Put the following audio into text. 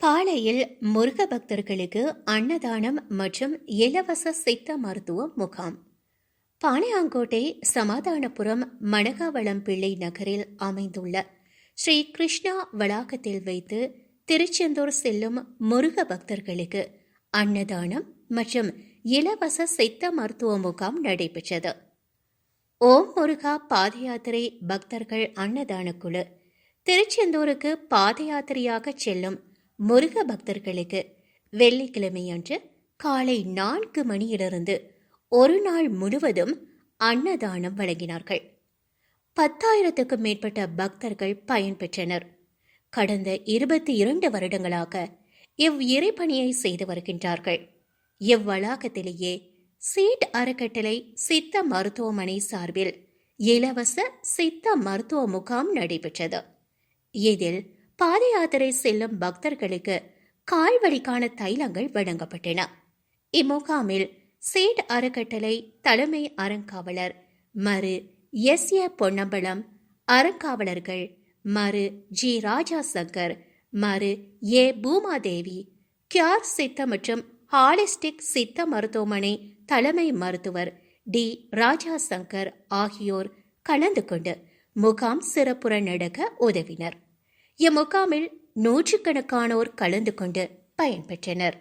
பாளையில் முருக பக்தர்களுக்கு அன்னதானம் மற்றும் இலவச சித்த மருத்துவ முகாம். பாளையாங்கோட்டை சமாதானபுரம் மணகாவளம் பிள்ளை நகரில் அமைந்துள்ள ஸ்ரீ கிருஷ்ணா வளாகத்தில் வைத்து திருச்செந்தூர் செல்லும் முருக பக்தர்களுக்கு அன்னதானம் மற்றும் இலவச சித்த மருத்துவ முகாம் நடைபெற்றது. ஓம் முருகா பாத யாத்திரை பக்தர்கள் அன்னதான குழு திருச்செந்தூருக்கு பாத யாத்திரையாக செல்லும் முருக பக்தர்களுக்கு வெள்ளிக்கிழமையன்று காலை நான்கு மணியிலிருந்து ஒரு நாள் முழுவதும் அன்னதானம் வழங்கினார்கள். பத்தாயிரத்துக்கும் மேற்பட்ட பக்தர்கள் பயன்பெற்றனர் கடந்த இருபத்தி இரண்டு வருடங்களாக இவ் இறைப்பணியை செய்து வருகின்றார்கள். இவ்வளாகத்திலேயே சீட் அறக்கட்டளை சித்த மருத்துவமனை சார்பில் இலவச சித்த மருத்துவ முகாம் நடைபெற்றது. இதில் பாத யாத்திரை செல்லும் பக்தர்களுக்கு கால்வழிக்கான தைலங்கள் வழங்கப்பட்டன. இம்முகாமில் சேட் அறக்கட்டளை தலைமை அறங்காவலர் மறு எஸ் ஏ பொன்னம்பலம் அறங்காவலர்கள் மறு ஜி ராஜா சங்கர் மறு ஏ பூமாதேவி கியார் சித்த மற்றும் ஹாலிஸ்டிக் சித்த மருத்துவமனை தலைமை மருத்துவர் டி ராஜா சங்கர் ஆகியோர் கலந்து கொண்டு முகாம் சிறப்புற நடக்க உதவினர். இம்முகாமில் நூற்றுக்கணக்கானோர் கலந்து கொண்டு பயன்பெற்றனர்.